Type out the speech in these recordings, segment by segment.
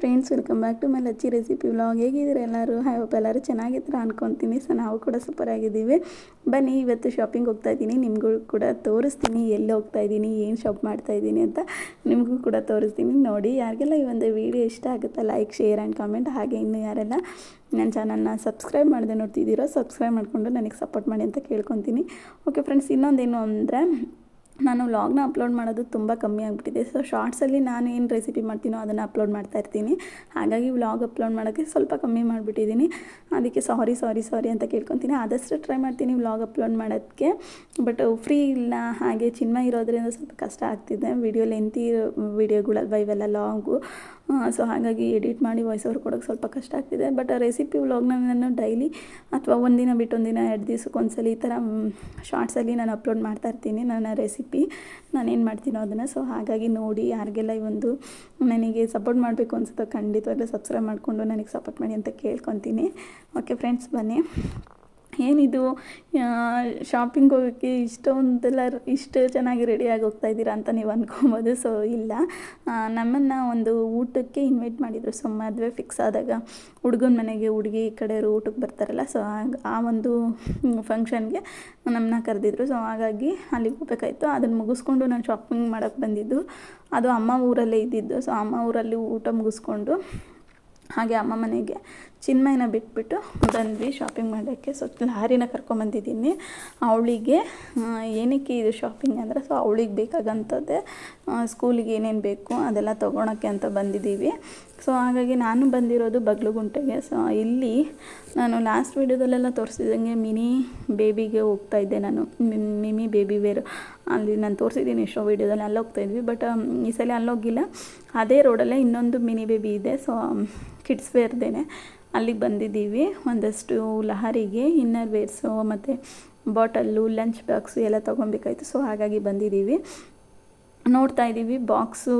Friends welcome back to my Lacchi recipe vlog ಹೇಗಿದ್ದೀರಾ ಎಲ್ಲರೂ? High hope ಎಲ್ಲರೂ ಚೆನ್ನಾಗಿತ್ತು ಅನ್ಕೊತೀನಿ. ಸೊ ನಾವು ಕೂಡ ಸೂಪರ್ ಆಗಿದ್ದೀವಿ. ಬನ್ನಿ, ಇವತ್ತು ಶಾಪಿಂಗ್ ಹೋಗ್ತಾ ಇದ್ದೀನಿ. ನಿಮಗೂ ಕೂಡ ತೋರಿಸ್ತೀನಿ. ಎಲ್ಲಿ ಹೋಗ್ತಾ ಇದ್ದೀನಿ, ಏನು ಶಾಪ್ ಮಾಡ್ತಾ ಇದ್ದೀನಿ ಅಂತ ನಿಮಗೂ ಕೂಡ ತೋರಿಸ್ತೀನಿ. ನೋಡಿ, ಯಾರಿಗೆಲ್ಲ ಈ ಒಂದು ವಿಡಿಯೋ ಇಷ್ಟ ಆಗುತ್ತೆ ಲೈಕ್ ಶೇರ್ ಆ್ಯಂಡ್ ಕಾಮೆಂಟ್ ಹಾಗೆ ಇನ್ನು ಯಾರೆಲ್ಲ ನನ್ನ ಚಾನಲ್ನ ಸಬ್ಸ್ಕ್ರೈಬ್ ಮಾಡದೆ ನೋಡ್ತಿದ್ದೀರೋ ಸಬ್ಸ್ಕ್ರೈಬ್ ಮಾಡಿಕೊಂಡು ನನಗೆ ಸಪೋರ್ಟ್ ಮಾಡಿ ಅಂತ ಕೇಳ್ಕೊತೀನಿ. ಓಕೆ ಫ್ರೆಂಡ್ಸ್ ಇನ್ನೊಂದೇನು ಅಂದರೆ ನಾನು ವ್ಲಾಗ್ನ ಅಪ್ಲೋಡ್ ಮಾಡೋದು ತುಂಬ ಕಮ್ಮಿ ಆಗಿಬಿಟ್ಟಿದೆ. ಸೊ ಶಾರ್ಟ್ಸಲ್ಲಿ ನಾನು ಏನು ರೆಸಿಪಿ ಮಾಡ್ತೀನೋ ಅದನ್ನು ಅಪ್ಲೋಡ್ ಮಾಡ್ತಾ ಇರ್ತೀನಿ. ಹಾಗಾಗಿ ವ್ಲಾಗ್ ಅಪ್ಲೋಡ್ ಮಾಡೋಕ್ಕೆ ಸ್ವಲ್ಪ ಕಮ್ಮಿ ಮಾಡಿಬಿಟ್ಟಿದ್ದೀನಿ. ಅದಕ್ಕೆ ಸಾರಿ ಸಾರಿ ಸಾರಿ ಅಂತ ಕೇಳ್ಕೊತೀನಿ. ಆದಷ್ಟು ಟ್ರೈ ಮಾಡ್ತೀನಿ ವ್ಲಾಗ್ ಅಪ್ಲೋಡ್ ಮಾಡೋದಕ್ಕೆ ಬಟ್ ಫ್ರೀ ಇಲ್ಲ, ಹಾಗೆ ಚಿನ್ಮ ಇರೋದ್ರಿಂದ ಸ್ವಲ್ಪ ಕಷ್ಟ ಆಗ್ತಿದೆ. ವಿಡಿಯೋ ಲೆಂತಿ ವಿಡಿಯೋಗಳಲ್ವ ಇವೆಲ್ಲ ಲಾಗು ಸೊ ಹಾಗಾಗಿ ಎಡಿಟ್ ಮಾಡಿ ವಾಯ್ಸ್ ಓವರ್ ಕೊಡೋಕ್ಕೆ ಸ್ವಲ್ಪ ಕಷ್ಟ ಆಗ್ತಿದೆ. ಬಟ್ ರೆಸಿಪಿ ವ್ಲಾಗ್ನ ನಾನು ಡೈಲಿ ಅಥವಾ ಒಂದಿನ ಬಿಟ್ಟು ಒಂದಿನ ಎರಡು ದಿವ್ಸಕ್ಕೆ ಒಂದ್ಸಲ ಈ ಥರ ಶಾರ್ಟ್ಸಲ್ಲಿ ನಾನು ಅಪ್ಲೋಡ್ ಮಾಡ್ತಾ ಇರ್ತೀನಿ ನನ್ನ ರೆಸಿಪಿ ನಾನೇನು ಮಾಡ್ತೀನೋ ಅದನ್ನು. ಸೊ ಹಾಗಾಗಿ ನೋಡಿ, ಯಾರಿಗೆಲ್ಲ ಈ ಒಂದು ನನಗೆ ಸಪೋರ್ಟ್ ಮಾಡಬೇಕು ಅನ್ಸುತ್ತೋ ಖಂಡಿತವಾಗ್ಲೂ ಸಬ್ಸ್ಕ್ರೈಬ್ ಮಾಡಿಕೊಂಡು ನನಗೆ ಸಪೋರ್ಟ್ ಮಾಡಿ ಅಂತ ಕೇಳ್ಕೊತೀನಿ. ಓಕೆ ಫ್ರೆಂಡ್ಸ್ ಬನ್ನಿ. ಏನಿದು? ಶಾಪಿಂಗ್ ಹೋಗೋಕ್ಕೆ ಇಷ್ಟೊಂದೆಲ್ಲ ಇಷ್ಟು ಚೆನ್ನಾಗಿ ರೆಡಿಯಾಗಿ ಹೋಗ್ತಾ ಇದ್ದೀರಾ ಅಂತ ನೀವು ಅಂದ್ಕೊಬೋದು ಸೊ ಇಲ್ಲ. ನಮ್ಮನ್ನು ಒಂದು ಊಟಕ್ಕೆ ಇನ್ವೈಟ್ ಮಾಡಿದರು. ಸೊ ಮದುವೆ ಫಿಕ್ಸ್ ಆದಾಗ ಹುಡುಗನ ಮನೆಗೆ ಹುಡುಗಿ ಈ ಕಡೆಯವರು ಊಟಕ್ಕೆ ಬರ್ತಾರಲ್ಲ ಸೊ ಆ ಒಂದು ಫಂಕ್ಷನ್ಗೆ ನಮ್ಮನ್ನ ಕರೆದಿದ್ರು. ಸೊ ಹಾಗಾಗಿ ಅಲ್ಲಿಗೆ ಹೋಗ್ಬೇಕಾಯ್ತು. ಅದನ್ನು ಮುಗಿಸ್ಕೊಂಡು ನಾನು ಶಾಪಿಂಗ್ ಮಾಡೋಕ್ಕೆ ಬಂದಿದ್ದು. ಅದು ಅಮ್ಮ ಊರಲ್ಲೇ ಇದ್ದಿದ್ದು. ಸೊ ಅಮ್ಮ ಊರಲ್ಲಿ ಊಟ ಮುಗಿಸ್ಕೊಂಡು ಹಾಗೆ ಅಮ್ಮ ಮನೆಗೆ ಚಿನ್ಮಯನ ಬಿಟ್ಬಿಟ್ಟು ಬಂದ್ವಿ ಶಾಪಿಂಗ್ ಮಾಡೋಕ್ಕೆ. ಸೊ ಲಾರಿನ ಕರ್ಕೊಂಬಂದಿದ್ದೀನಿ ಅವಳಿಗೆ ಏನಕ್ಕೆ ಇದು ಶಾಪಿಂಗ್ ಅಂದರೆ ಸೊ ಅವಳಿಗೆ ಬೇಕಾಗಂಥದ್ದೇ ಸ್ಕೂಲಿಗೆ ಏನೇನು ಬೇಕು ಅದೆಲ್ಲ ತೊಗೊಳಕ್ಕೆ ಅಂತ ಬಂದಿದ್ದೀವಿ. ಸೊ ಹಾಗಾಗಿ ನಾನು ಬಂದಿರೋದು ಬಗ್ಲುಗುಂಟೆಗೆ. ಸೊ ಇಲ್ಲಿ ನಾನು ಲಾಸ್ಟ್ ವೀಡಿಯೋದಲ್ಲೆಲ್ಲ ತೋರಿಸಿದಂಗೆ ಮಿನಿ ಬೇಬಿಗೆ ಹೋಗ್ತಾ ಇದ್ದೆ ನಾನು. Mimi baby wear. ಅಲ್ಲಿ ನಾನು ತೋರಿಸಿದ್ದೀನಿ ಎಷ್ಟೋ ವೀಡಿಯೋದಲ್ಲಿ ಅಲ್ಲಿ ಹೋಗ್ತಾ ಇದ್ವಿ. ಬಟ್ ಈ ಸಲ ಅಲ್ಲೋಗಿಲ್ಲ ಅದೇ ರೋಡಲ್ಲೇ ಇನ್ನೊಂದು ಮಿನಿ ಬೇಬಿ ಇದೆ. ಸೊ ಕಿಡ್ಸ್ ವೇರ್ದೇನೆ. ಅಲ್ಲಿಗೆ ಬಂದಿದ್ದೀವಿ. ಒಂದಷ್ಟು ಲಹರಿಗೆ, ಇನ್ನರ್ ವೇರ್ಸು ಮತ್ತು ಬಾಟಲ್ಲು, ಲಂಚ್ ಬಾಕ್ಸು ಎಲ್ಲ ತೊಗೊಬೇಕಾಯ್ತು ಸೊ, ಹಾಗಾಗಿ ಬಂದಿದ್ದೀವಿ. ನೋಡ್ತಾ ಇದ್ದೀವಿ. ಬಾಕ್ಸು,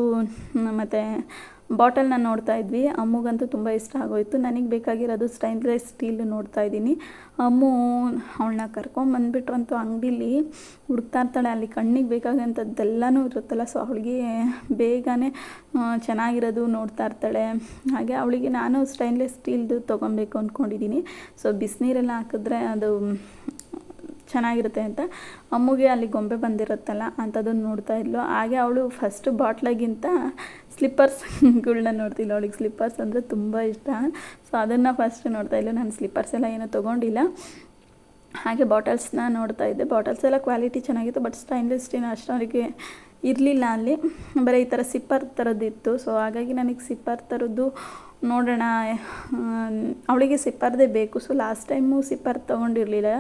ಮತ್ತು ಬಾಟಲ್ನ ನೋಡ್ತಾ ಇದ್ವಿ. ಅಮ್ಮಗಂತೂ ತುಂಬ ಇಷ್ಟ ಆಗೋಯಿತು. ನನಗೆ ಬೇಕಾಗಿರೋದು ಸ್ಟೈನ್ಲೆಸ್ ಸ್ಟೀಲ್ ನೋಡ್ತಾ ಇದ್ದೀನಿ. ಅಮ್ಮು ಅವಳನ್ನ ಕರ್ಕೊಂಬಂದ್ಬಿಟ್ರು ಅಂತೂ ಅಂಗಡೀಲಿ. ಇರ್ತಾಳೆ. ಅಲ್ಲಿ ಕಣ್ಣಿಗೆ ಬೇಕಾಗಂಥದ್ದೆಲ್ಲನೂ ಇರುತ್ತಲ್ಲ, ಸೊ ಅವಳಿಗೆ ಬೇಗನೆ ಚೆನ್ನಾಗಿರೋದು ನೋಡ್ತಾ ಇರ್ತಾಳೆ. ಹಾಗೆ ಅವಳಿಗೆ ನಾನು ಸ್ಟೈನ್ಲೆಸ್ ಸ್ಟೀಲ್ದು ತೊಗೊಬೇಕು ಅಂದ್ಕೊಂಡಿದ್ದೀನಿ ಸೊ ಬಿಸಿನೀರೆಲ್ಲ ಹಾಕಿದ್ರೆ ಅದು ಚೆನ್ನಾಗಿರುತ್ತೆ ಅಂತ. ಅಮ್ಮಗೆ ಅಲ್ಲಿ ಗೊಂಬೆ ಬಂದಿರುತ್ತಲ್ಲ, ಅಂಥದ್ದನ್ನು ನೋಡ್ತಾ ಇದ್ಲು. ಹಾಗೆ ಅವಳು ಫಸ್ಟ್ ಬಾಟ್ಲಾಗಿಂತ ಸ್ಲಿಪ್ಪರ್ಸ್ಗಳನ್ನ ನೋಡ್ತಿಲ್ಲ ಅವಳಿಗೆ ಸ್ಲಿಪ್ಪರ್ಸ್ ಅಂದರೆ ತುಂಬ ಇಷ್ಟ. ಸೊ ಅದನ್ನು ಫಸ್ಟ್ ನೋಡ್ತಾ ಇಲ್ಲ ನಾನು ಸ್ಲಿಪ್ಪರ್ಸ್ ಎಲ್ಲ ಏನೂ ತೊಗೊಂಡಿಲ್ಲ. ಹಾಗೆ ಬಾಟಲ್ಸ್ನ ನೋಡ್ತಾ ಇದ್ದೆ. ಬಾಟಲ್ಸ್ ಎಲ್ಲ ಕ್ವಾಲಿಟಿ ಚೆನ್ನಾಗಿತ್ತು ಬಟ್ ಸ್ಟೈನ್ಲೆಸ್ ಸ್ಟೀಲ್ ಅಷ್ಟವರಿಗೆ ಇರಲಿಲ್ಲ ಅಲ್ಲಿ. ಬರೀ ಈ ಥರ ಸಿಪ್ಪರ್ ಥರದ್ದಿತ್ತು ಸೊ ಹಾಗಾಗಿ ನನಗೆ ಸಿಪ್ಪರ್ ಥರದ್ದು ನೋಡೋಣ. ಅವಳಿಗೆ ಸಿಪ್ಪರ್ದೇ ಬೇಕು. ಸೊ ಲಾಸ್ಟ್ ಟೈಮು ಸಿಪ್ಪರ್ ತೊಗೊಂಡಿರಲಿಲ್ಲ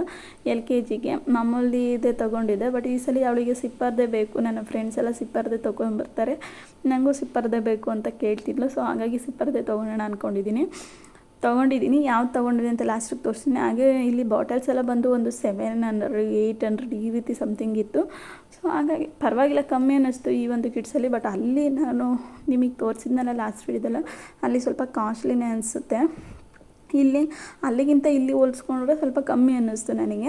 ಎಲ್ ಕೆ ಜಿಗೆ. ಮಾಮೂಲಿ ಇದೆ ತೊಗೊಂಡಿದ್ದೆ ಬಟ್ ಈ ಸಲ ಅವಳಿಗೆ ಸಿಪ್ಪರ್ದೇ ಬೇಕು. ನನ್ನ ಫ್ರೆಂಡ್ಸ್ ಎಲ್ಲ ಸಿಪ್ಪರ್ದೇ ತೊಗೊಂಡ್ಬರ್ತಾರೆ. ನನಗೂ ಸಿಪ್ಪರ್ದೇ ಬೇಕು ಅಂತ ಕೇಳ್ತಿದ್ಲು. ಸೊ ಹಾಗಾಗಿ ಸಿಪ್ಪರ್ದೇ ತೊಗೊಳೋಣ ಅಂದ್ಕೊಂಡಿದ್ದೀನಿ ತೊಗೊಂಡಿದ್ದೀನಿ ಯಾವ್ದು ತೊಗೊಂಡಿದ್ದೀನಿ ಅಂತ ಲಾಸ್ಟಿಗೆ ತೋರಿಸ್ತೀನಿ ಹಾಗೆ ಇಲ್ಲಿ ಬಾಟಲ್ಸ್ ಎಲ್ಲ ಬಂದು ಒಂದು ಸೆವೆನ್ ಹಂಡ್ರೆಡ್ ಏಯ್ಟ್ ಹಂಡ್ರೆಡ್ ಈ ರೀತಿ ಸಮಥಿಂಗ್ ಇತ್ತು. ಸೊ ಹಾಗಾಗಿ ಪರವಾಗಿಲ್ಲ, ಕಮ್ಮಿ ಅನ್ನಿಸ್ತು ಈ ಒಂದು ಕಿಟ್ಸಲ್ಲಿ ಬಟ್ ಅಲ್ಲಿ ನಾನು ನಿಮಗೆ ತೋರಿಸಿದ್ನಲ್ಲ ಲಾಸ್ಟ್ ವೀಡಿಯೋದಲ್ಲ ಅಲ್ಲಿ ಸ್ವಲ್ಪ ಕಾಸ್ಟ್ಲಿನೇ ಅನಿಸುತ್ತೆ ಇಲ್ಲಿ ಅಲ್ಲಿಗಿಂತ ಇಲ್ಲಿ ಹೋಲಿಸ್ಕೊಂಡ್ರೆ ಸ್ವಲ್ಪ ಕಮ್ಮಿ ಅನ್ನಿಸ್ತು ನನಗೆ.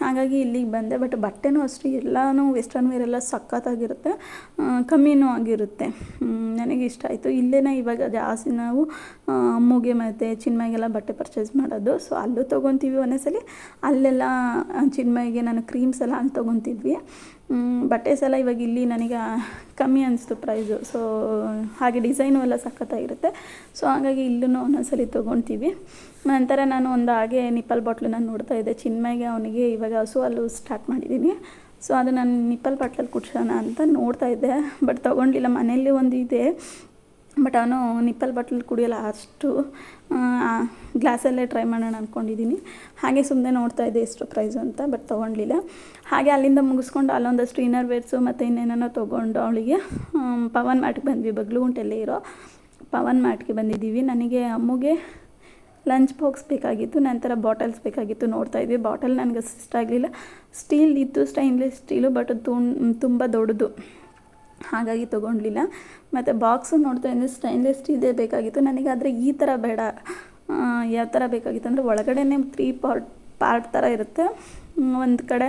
ಹಾಗಾಗಿ ಇಲ್ಲಿಗೆ ಬಂದೆ. ಬಟ್ ಬಟ್ಟೆನೂ ಅಷ್ಟೇ, ಎಲ್ಲನೂ ವೆಸ್ಟರ್ನ್ ವೇರ್ ಎಲ್ಲ ಸಖತ್ತಾಗಿರುತ್ತೆ. ಕಮ್ಮಿನೂ ಆಗಿರುತ್ತೆ. ನನಗೆ ಇಷ್ಟ ಆಯಿತು. ಇಲ್ಲೇ ಇವಾಗ ಜಾಸ್ತಿ ನಾವು ಅಮ್ಮಗೆ ಮತ್ತು ಚಿನ್ಮಯ್ಗೆಲ್ಲ ಬಟ್ಟೆ ಪರ್ಚೇಸ್ ಮಾಡೋದು. ಸೊ ಅಲ್ಲೂ ತೊಗೊತೀವಿ ಸಲ. ಅಲ್ಲೆಲ್ಲ ಚಿನ್ಮಯ್ಗೆ ನಾನು ಕ್ರೀಮ್ಸ್ ಎಲ್ಲ ಅಲ್ಲಿ ತೊಗೊತಿದ್ವಿ. ಬಟ್ಟೆಸ್ ಸಲ ಇವಾಗ ಇಲ್ಲಿ ನನಗೆ ಕಮ್ಮಿ ಅನಿಸ್ತು ಪ್ರೈಸು ಸೊ ಹಾಗೆ ಡಿಸೈನು ಎಲ್ಲ ಸಖತ್ತಾಗಿರುತ್ತೆ. ಸೊ ಹಾಗಾಗಿ ಇಲ್ಲೂ ಒಂದೊಂದ್ಸಲಿ ತೊಗೊತೀವಿ. ನಂತರ ನಾನು ಒಂದು ಹಾಗೆ ನಿಪ್ಪಲ್ ಬಾಟ್ಲನ್ನ ನೋಡ್ತಾ ಇದ್ದೆ. ಚಿನ್ಮಯ್ಗೆ ಅವನಿಗೆ ಇವಾಗ ಹಸು ಅಲ್ಲೂ ಸ್ಟಾರ್ಟ್ ಮಾಡಿದ್ದೀನಿ. ಸೊ ಅದು ನಾನು ನಿಪ್ಪಲ್ ಬಾಟ್ಲಲ್ಲಿ ಕುಡ್ಸೋಣ ಅಂತ ನೋಡ್ತಾ ಇದ್ದೆ. ಬಟ್ ತೊಗೊಂಡಿಲ್ಲ. ಮನೆಯಲ್ಲಿ ಒಂದು ಇದೆ ಬಟ್ ಅವನು ನಿಪ್ಪಲ್ ಬಾಟ್ಲಲ್ಲಿ ಕುಡಿಯೋಲ್ಲ, ಅಷ್ಟು ಗ್ಲಾಸಲ್ಲೇ ಟ್ರೈ ಮಾಡೋಣ ಅಂದ್ಕೊಂಡಿದ್ದೀನಿ ಹಾಗೆ ಸುಮ್ಮನೆ ನೋಡ್ತಾ ಇದ್ದೆ ಎಷ್ಟು ಪ್ರೈಸು ಅಂತ ಬಟ್ ತೊಗೊಂಡಿಲ್ಲ ಹಾಗೆ ಅಲ್ಲಿಂದ ಮುಗಿಸ್ಕೊಂಡು ಅಲ್ಲೊಂದಷ್ಟು ಇನ್ನರ್ ವೇರ್ಸು ಮತ್ತು ಇನ್ನೇನೋ ತೊಗೊಂಡು ಅವಳಿಗೆ ಪವನ್ ಮಾರ್ಟ್ಗೆ ಬಂದ್ವಿ. ಬಗ್ಲುಗುಂಟೆಲ್ಲೇ ಇರೋ ಪವನ್ ಮಾರ್ಟ್ಗೆ ಬಂದಿದ್ದೀವಿ. ನನಗೆ ಅಮ್ಮಗೆ ಲಂಚ್ ಬಾಕ್ಸ್ ಬೇಕಾಗಿತ್ತು, ನಂತರ ಬಾಟಲ್ಸ್ ಬೇಕಾಗಿತ್ತು ನೋಡ್ತಾ ಇದ್ವಿ. ಬಾಟಲ್ ನನಗೆ ಇಷ್ಟ ಆಗಲಿಲ್ಲ. ಸ್ಟೀಲ್ ಇತ್ತು ಸ್ಟೈನ್ಲೆಸ್ ಸ್ಟೀಲು ಬಟ್ ತುಂಬ ದೊಡ್ಡದು. ಹಾಗಾಗಿ ತೊಗೊಂಡ್ಲಿಲ್ಲ. ಮತ್ತು ಬಾಕ್ಸು ನೋಡ್ತಾ ಇದ್ದೆ ಸ್ಟೈನ್ಲೆಸ್ ಇದೇ ಬೇಕಾಗಿತ್ತು. ನನಗೆ ಆದರೆ ಈ ಥರ ಬೇಡ. ಯಾವ ಥರ ಬೇಕಾಗಿತ್ತು ಅಂದರೆ ಒಳಗಡೆನೇ ತ್ರೀ ಪಾರ್ಟ್ ಪಾರ್ಟ್ ಥರ ಇರುತ್ತೆ. ಒಂದು ಕಡೆ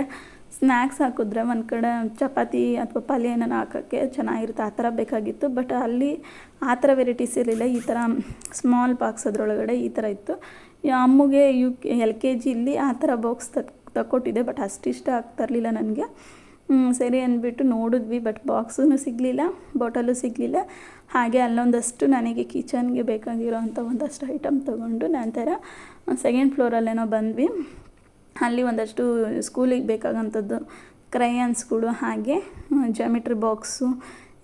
ಸ್ನ್ಯಾಕ್ಸ್ ಹಾಕಿದ್ರೆ, ಒಂದು ಕಡೆ ಚಪಾತಿ ಅಥವಾ ಪಲ್ಯ ಏನಾರು ಹಾಕೋಕ್ಕೆ ಚೆನ್ನಾಗಿರುತ್ತೆ. ಆ ಥರ ಬೇಕಾಗಿತ್ತು. ಬಟ್ ಅಲ್ಲಿ ಆ ಥರ ವೆರೈಟೀಸ್ ಇರಲಿಲ್ಲ. ಈ ಥರ ಸ್ಮಾಲ್ ಬಾಕ್ಸ್ ಅದರೊಳಗಡೆ ಈ ಥರ ಇತ್ತು. ಅಮ್ಮಗೆ ಯು ಎಲ್ ಕೆ ಜಿಲಿ ಆ ಥರ ಬಾಕ್ಸ್ ತಕ್, ತಕ್ಕೊಟ್ಟಿದ್ದೆ. ಬಟ್ ಅಷ್ಟಿಷ್ಟ ಇಷ್ಟ ಆಗ್ತಾ ನನಗೆ. ಸರಿ ಅಂದ್ಬಿಟ್ಟು ನೋಡಿದ್ವಿ ಬಟ್ ಬಾಕ್ಸೂ ಸಿಗಲಿಲ್ಲ ಬಾಟಲು ಸಿಗಲಿಲ್ಲ. ಹಾಗೆ ಅಲ್ಲೊಂದಷ್ಟು ನನಗೆ ಕಿಚನ್ಗೆ ಬೇಕಾಗಿರೋ ಅಂಥ ಒಂದಷ್ಟು ಐಟಮ್ ತೊಗೊಂಡು ನಂತರ ಸೆಕೆಂಡ್ ಫ್ಲೋರಲ್ಲೇನೋ ಬಂದ್ವಿ. ಅಲ್ಲಿ ಒಂದಷ್ಟು ಸ್ಕೂಲಿಗೆ ಬೇಕಾಗಂಥದ್ದು ಕ್ರಯನ್ಸ್ಗಳು ಹಾಗೆ ಜಾಮಿಟ್ರಿ ಬಾಕ್ಸು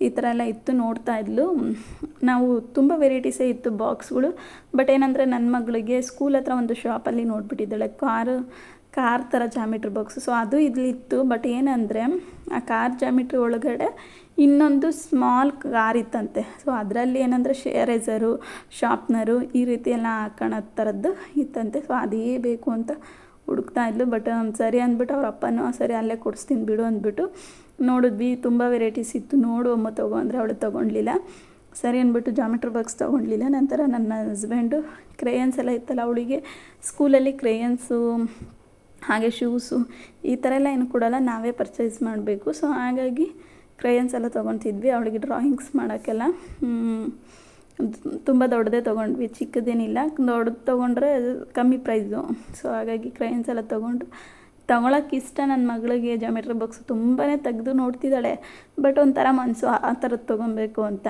ಈ ಥರ ಎಲ್ಲ ಇತ್ತು ನೋಡ್ತಾ ಇದ್ಲು. ನಾವು ತುಂಬ ವೆರೈಟೀಸೇ ಇತ್ತು ಬಾಕ್ಸ್ಗಳು ಬಟ್ ಏನಂದರೆ ನನ್ನ ಮಗಳಿಗೆ ಸ್ಕೂಲ್ ಹತ್ರ ಒಂದು ಶಾಪಲ್ಲಿ ನೋಡಿಬಿಟ್ಟಿದ್ದಾಳೆ. ಕಾರು ಕಾರ್ ಥರ ಜಾಮಿಟ್ರಿ ಬಾಕ್ಸ್. ಸೊ ಅದು ಇದ್ಲಿತ್ತು ಬಟ್ ಏನಂದರೆ, ಆ ಕಾರ್ ಜಾಮಿಟ್ರಿ ಒಳಗಡೆ ಇನ್ನೊಂದು ಸ್ಮಾಲ್ ಕಾರ್ ಇತ್ತಂತೆ. ಸೊ ಅದರಲ್ಲಿ ಏನಂದರೆ ಶೇರೇಸರು ಶಾರ್ಪ್ನರು ಈ ರೀತಿ ಎಲ್ಲ ಹಾಕೋಣ ಥರದ್ದು ಇತ್ತಂತೆ. ಸೊ ಅದೇ ಬೇಕು ಅಂತ ಹುಡುಕ್ತಾ ಇದ್ಲು. ಬಟ್ ಸರಿ ಅಂದ್ಬಿಟ್ಟು ಅವ್ರ ಅಪ್ಪನೂ ಸರಿ ಅಲ್ಲೇ ಕೊಡಿಸ್ತೀನಿ ಬಿಡು ಅಂದ್ಬಿಟ್ಟು ನೋಡಿದ್ವಿ. ತುಂಬ ವೆರೈಟೀಸ್ ಇತ್ತು. ನೋಡು ಅಮ್ಮ, ತಗೋ ಅಂದರೆ ಅವಳು ತೊಗೊಂಡಿಲ್ಲ ಸರಿ ಅಂದ್ಬಿಟ್ಟು ಜಾಮಿಟ್ರಿ ಬಾಕ್ಸ್ ತೊಗೊಂಡಿಲ್ಲ ನಂತರ ನನ್ನ ಹಸ್ಬೆಂಡು ಕ್ರೇಯನ್ಸ್ ಎಲ್ಲ ಇತ್ತಲ್ಲ, ಅವಳಿಗೆ ಸ್ಕೂಲಲ್ಲಿ ಕ್ರೇಯನ್ಸು ಹಾಗೆ ಶೂಸು ಈ ಥರ ಎಲ್ಲ ಏನು ಕೊಡಲ್ಲ, ನಾವೇ ಪರ್ಚೇಸ್ ಮಾಡಬೇಕು. ಸೊ ಹಾಗಾಗಿ ಕ್ರಯನ್ಸ್ ಎಲ್ಲ ತೊಗೊತಿದ್ವಿ. ಅವಳಿಗೆ ಡ್ರಾಯಿಂಗ್ಸ್ ಮಾಡೋಕ್ಕೆಲ್ಲ ತುಂಬ ದೊಡ್ಡದೇ ತೊಗೊಂಡ್ವಿ. ಚಿಕ್ಕದೇನಿಲ್ಲ. ದೊಡ್ಡದು ತೊಗೊಂಡ್ರೆ ಕಮ್ಮಿ ಪ್ರೈಸು ಸೊ ಹಾಗಾಗಿ ಕ್ರಯನ್ಸ್ ಎಲ್ಲ ತೊಗೊಂಡು ತೊಗೊಳಕ್ಕೆ ಇಷ್ಟ ನನ್ನ ಮಗಳಿಗೆ. ಜೊಮೆಟ್ರಿ ಬಾಕ್ಸ್ ತುಂಬಾ ತೆಗೆದು ನೋಡ್ತಿದ್ದಾಳೆ. ಬಟ್ ಒಂಥರ ಮನಸ್ಸು ಆ ಥರದ್ದು ತೊಗೊಬೇಕು ಅಂತ.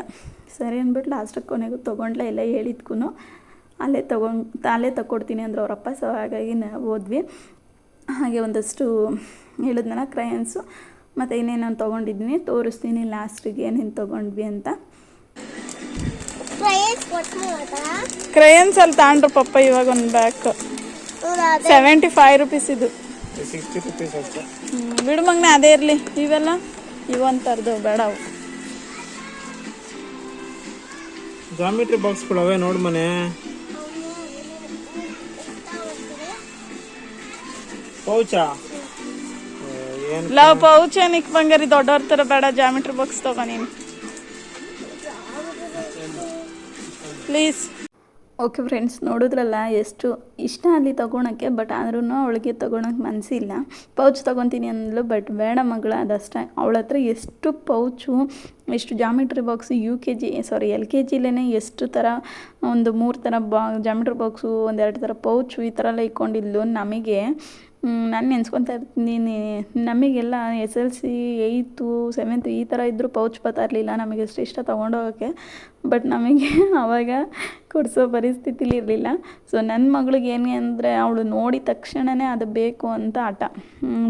ಸರಿ ಅಂದ್ಬಿಟ್ಟು ಲಾಸ್ಟಿಗೆ ಕೊನೆಗೂ ತೊಗೊಂಡ್ಲೆ ಎಲ್ಲ ಹೇಳಿದ್ಕೂ ಅಲ್ಲೇ ತೊಗೊಂಡು, ಅಲ್ಲೇ ತಗೊಡ್ತೀನಿ ಅಂದ್ರೆ ಅವರಪ್ಪ. ಸೊ ಹಾಗಾಗಿ ನಾವು ಹೋದ್ವಿ ಹಾಗೆ ಒಂದಷ್ಟು ಹೇಳಿದ್ನಲ್ಲ ಕ್ರಯನ್ಸು ಮತ್ತು ಇನ್ನೇನು ತೊಗೊಂಡಿದ್ದೀನಿ ತೋರಿಸ್ತೀನಿ ಲಾಸ್ಟಿಗೆ ಏನೇನು ತೊಗೊಂಡ್ವಿ ಅಂತ. ಕ್ರಯನ್ಸ್ ಅಲ್ಲಿ ತಗೊಂಡ್ರು ಪಪ್ಪ ಇವಾಗ ಒಂದು ಬ್ಯಾಕ್ ಸೆವೆಂಟಿ ಫೈವ್ ರುಪೀಸ್ ಇದು. ಸಿಕ್ಸ್ಟಿ ರುಪೀಸ್ ಅಷ್ಟೇ. ಬಿಡು ಮಗನೇ ಅದೇ ಇರಲಿ. ಇವೆಲ್ಲ ಇವೊಂಥರದ್ದು ಬೇಡ ಅವು. ಜಾಮಿಟ್ರಿ ಬಾಕ್ಸ್ಗಳು ಅವೇ ನೋಡು ಮನೆ. ಪೌಚಾ? ಏನು ಲವ್ ಪೌಚ್ ನಿಕ್ ಬಂಗಾರಿ ದೊಡ್ಡವ್ರ ಥರ ಬೇಡ ಜಾಮಿಟ್ರಿ ಬಾಕ್ಸ್ ತಗೋ ನೀನು. ಪ್ಲೀಸ್ ಓಕೆ ಫ್ರೆಂಡ್ಸ್ ನೋಡಿದ್ರಲ್ಲ ಎಷ್ಟು ಇಷ್ಟ ಅಲ್ಲಿ ತೊಗೊಳಕ್ಕೆ ಬಟ್ ಆದ್ರೂ ಅವಳಿಗೆ ತೊಗೊಳಕ್ಕೆ ಮನಸ್ಸಿಲ್ಲ ಪೌಚ್ ತೊಗೊತೀನಿ ಅಂದ್ಲು ಬಟ್ ಬೇಡ ಮಗಳ ಅದಷ್ಟೇ. ಅವಳ ಹತ್ರ ಎಷ್ಟು ಪೌಚು ಎಷ್ಟು geometry box U K G sorry L K ಜಿಲೇ ಎಷ್ಟು ಥರ ಒಂದು ಮೂರು ಥರ ಬಾ ಜಾಮಿಟ್ರಿ ಬಾಕ್ಸು ಒಂದೆರಡು ಥರ ಪೌಚು ಈ ಥರ ಎಲ್ಲ ಇಕ್ಕೊಂಡಿದ್ಲು ನಮಗೆ. ನಾನು ನೆನ್ಸ್ಕೊತಾ ಇರ್ತೀನಿ. ನಮಗೆಲ್ಲ S L C eighth seventh ಈ ಥರ ಇದ್ದರೂ ಪೌಚ್ ಬರ್ತಾ ಇರಲಿಲ್ಲ. ನಮಗೆ ಎಷ್ಟು ಇಷ್ಟ ತೊಗೊಂಡೋಗೋಕ್ಕೆ. ಬಟ್ ನಮಗೆ ಆವಾಗ ಕೊಡಿಸೋ ಪರಿಸ್ಥಿತಿಲಿ ಇರಲಿಲ್ಲ. ಸೊ ನನ್ನ ಮಗಳಿಗೆ ಏನೇ ಅಂದರೆ ಅವಳು ನೋಡಿದ ತಕ್ಷಣವೇ ಅದು ಬೇಕು ಅಂತ ಆಟ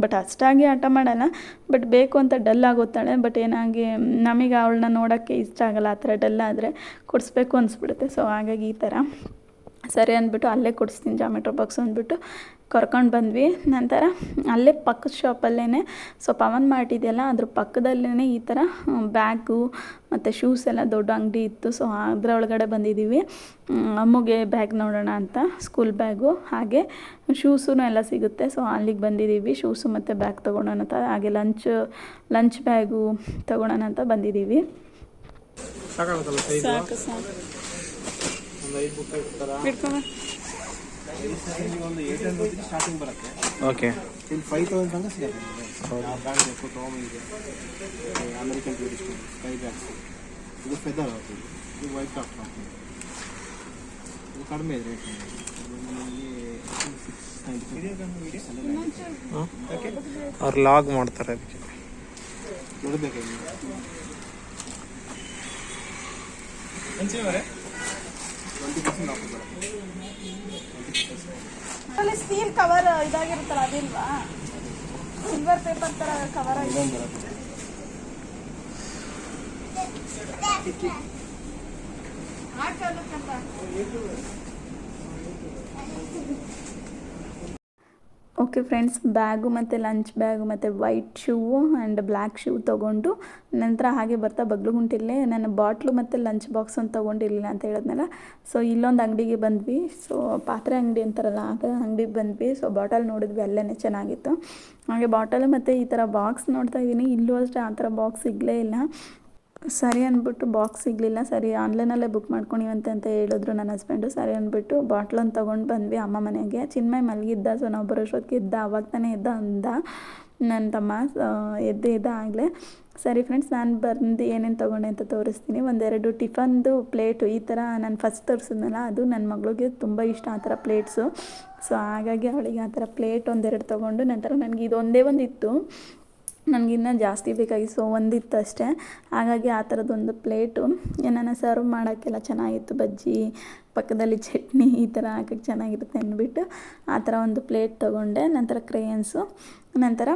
ಬಟ್ ಅಷ್ಟಾಗಿ ಆಟ ಮಾಡಲ್ಲ. ಬಟ್ ಬೇಕು ಅಂತ ಡಲ್ ಆಗೋತಾಳೆ. ಬಟ್ ಏನಾಗಿ, ನಮಗೆ ಅವಳನ್ನ ನೋಡೋಕ್ಕೆ ಇಷ್ಟ ಆಗಲ್ಲ. ಆ ಥರ ಡಲ್ ಆದರೆ ಕೊಡಿಸ್ಬೇಕು ಅನಿಸ್ಬಿಡುತ್ತೆ. ಸೊ ಹಾಗಾಗಿ ಈ ಥರ. ಸರಿ ಅಂದ್ಬಿಟ್ಟು ಅಲ್ಲೇ ಕೊಡಿಸ್ತೀನಿ ಜಾಮೆಟ್ರೋ ಬಾಕ್ಸ್ ಅಂದ್ಬಿಟ್ಟು. ಕರ್ಕೊಂಡು ಬಂದ್ವಿ. ನಂತರ ಅಲ್ಲೇ ಪಕ್ಕದ ಶಾಪಲ್ಲೇ ಸೊ ಪವನ್ ಮಾರ್ಟ್ ಇದೆಯಲ್ಲ ಅದ್ರ ಪಕ್ಕದಲ್ಲೇ ಈ ಥರ ಬ್ಯಾಗು ಮತ್ತು ಶೂಸ್ ಎಲ್ಲ ದೊಡ್ಡ ಅಂಗಡಿ ಇತ್ತು. ಸೊ ಅದರ ಒಳಗಡೆ ಬಂದಿದ್ದೀವಿ ಅಮ್ಮಗೆ ಬ್ಯಾಗ್ ನೋಡೋಣ ಅಂತ ಸ್ಕೂಲ್ ಬ್ಯಾಗು ಹಾಗೆ ಶೂಸೂ ಎಲ್ಲ ಸಿಗುತ್ತೆ. ಸೊ ಅಲ್ಲಿಗೆ ಬಂದಿದ್ದೀವಿ ಶೂಸು ಮತ್ತು ಬ್ಯಾಗ್ ತೊಗೊಳೋಣ ಅಂತ ಹಾಗೆ ಲಂಚ್ ಲಂಚ್ ಬ್ಯಾಗು ತೊಗೊಳೋಣ ಅಂತ ಬಂದಿದ್ದೀವಿ ಸಾಕು ಸಾಕು. ಒಂದು ಏಟ್ ಹಂಡ್ರೆಡ್ ಸ್ಟಾರ್ಟಿಂಗ್ ಬರುತ್ತೆ ಓಕೆ ಇಲ್ಲಿ ಫೈವ್ ತೌಸಂಡ್ ತನಕ ಸಿಗುತ್ತೆ ಯಾವ ಬ್ಯಾಗ್ ಬೇಕು ಇದೆ ಅಮೆರಿಕನ್ ಸ್ಕೈ ಬ್ಯಾಗ್ಸ್ ಇದು ಫೆದರ್ ಇದು ವೈಟ್ ಟಾಪ್ ಇದು ಕಡಿಮೆ ಇದೆ ರೇಟ್ ಅವ್ರು ಲಾಗ್ ಮಾಡ್ತಾರೆ ಅದಕ್ಕೆ. ನೋಡಬೇಕು ಸ್ಟೀಲ್ ಕವರ್ ಇದಾಗಿರುತ್ತಲ್ಲ ಅದಿಲ್ವಾ? ಸಿಲ್ವರ್ ಪೇಪರ್ ತರ ಕವರ್ ಓಕೆ ಫ್ರೆಂಡ್ಸ್, ಬ್ಯಾಗು ಮತ್ತು ಲಂಚ್ ಬ್ಯಾಗು ಮತ್ತು white shoe and black shoe ತೊಗೊಂಡು ನಂತರ ಹಾಗೆ ಬರ್ತಾ ಬಗ್ಲುಗುಂಟಿಲ್ಲೇ ನನ್ನ ಬಾಟ್ಲು ಮತ್ತು ಲಂಚ್ ಬಾಕ್ಸ್ ಅಂತ ತೊಗೊಂಡಿರಲಿಲ್ಲ ಅಂತ ಹೇಳಿದ್ನಲ್ಲ. ಸೊ ಇಲ್ಲೊಂದು ಅಂಗಡಿಗೆ ಬಂದ್ವಿ. ಸೊ ಪಾತ್ರೆ ಅಂಗಡಿ ಅಂತಾರಲ್ಲ ಆ ಥರ ಅಂಗಡಿಗೆ ಬಂದ್ವಿ. ಸೊ ಬಾಟಲ್ ನೋಡಿದ್ವಿ ಅಲ್ಲೇ ಚೆನ್ನಾಗಿತ್ತು. ಹಾಗೆ ಬಾಟಲ್ ಮತ್ತು ಈ ಥರ ಬಾಕ್ಸ್ ನೋಡ್ತಾ ಇದ್ದೀನಿ. ಇಲ್ಲೂ ಅಷ್ಟೇ ಆ ಥರ ಬಾಕ್ಸ್ ಸಿಗಲೇ ಇಲ್ಲ. ಸರಿ ಅಂದ್ಬಿಟ್ಟು ಬಾಕ್ಸ್ ಸಿಗಲಿಲ್ಲ. ಸರಿ ಆನ್ಲೈನಲ್ಲೇ ಬುಕ್ ಮಾಡ್ಕೊಂಡಿವಂತೆ ಅಂತ ಹೇಳಿದ್ರು ನನ್ನ ಹಸ್ಬೆಂಡು ಸರಿ ಅಂದ್ಬಿಟ್ಟು ಬಾಟ್ಲೊಂದು ತೊಗೊಂಡು ಬಂದ್ವಿ ಅಮ್ಮ ಮನೆಗೆ. ಚಿನ್ಮಯ್ ಮಲಗಿದ್ದ ಸೊ ನಾವು ಬರೋಷ್ಟೊತ್ತಿಗೆ ಇದ್ದ ಅವಾಗ ತಾನೇ ಇದ್ದ ಅಂದ. ನನ್ನ ತಮ್ಮ ಎದ್ದೆ ಇದ್ದ ಆಗಲೇ. ಸರಿ ಫ್ರೆಂಡ್ಸ್ ನಾನು ಬಂದು ಏನೇನು ತೊಗೊಂಡೆ ಅಂತ ತೋರಿಸ್ತೀನಿ. ಒಂದೆರಡು ಟಿಫನ್ದು ಪ್ಲೇಟು ಈ ಥರ ನಾನು ಫಸ್ಟ್ ತೋರಿಸಿದ್ನಲ್ಲ, ಅದು ನನ್ನ ಮಗಳಿಗೆ ತುಂಬ ಇಷ್ಟ, ಆ ಥರ ಪ್ಲೇಟ್ಸು ಸೊ ಹಾಗಾಗಿ ಅವಳಿಗೆ ಆ ಥರ ಪ್ಲೇಟ್ ಒಂದೆರಡು ತೊಗೊಂಡು ನಂತರ ನನಗೆ ಇದೊಂದೇ ಒಂದು ಇತ್ತು ನನಗಿನ್ನ ಜಾಸ್ತಿ ಬೇಕಾಗಿತ್ತು ಸೊ ಒಂದಿತ್ತು ಅಷ್ಟೇ. ಹಾಗಾಗಿ ಆ ಥರದ್ದೊಂದು ಪ್ಲೇಟು. ಏನನ್ನ ಸರ್ವ್ ಮಾಡೋಕ್ಕೆಲ್ಲ ಚೆನ್ನಾಗಿತ್ತು. ಬಜ್ಜಿ, ಪಕ್ಕದಲ್ಲಿ ಚಟ್ನಿ ಈ ಥರ ಹಾಕಕ್ಕೆ ಚೆನ್ನಾಗಿರುತ್ತೆ ಅಂದ್ಬಿಟ್ಟು ಆ ಥರ ಒಂದು ಪ್ಲೇಟ್ ತೊಗೊಂಡೆ. ನಂತರ ಕ್ರೇಯನ್ಸು. ನಂತರ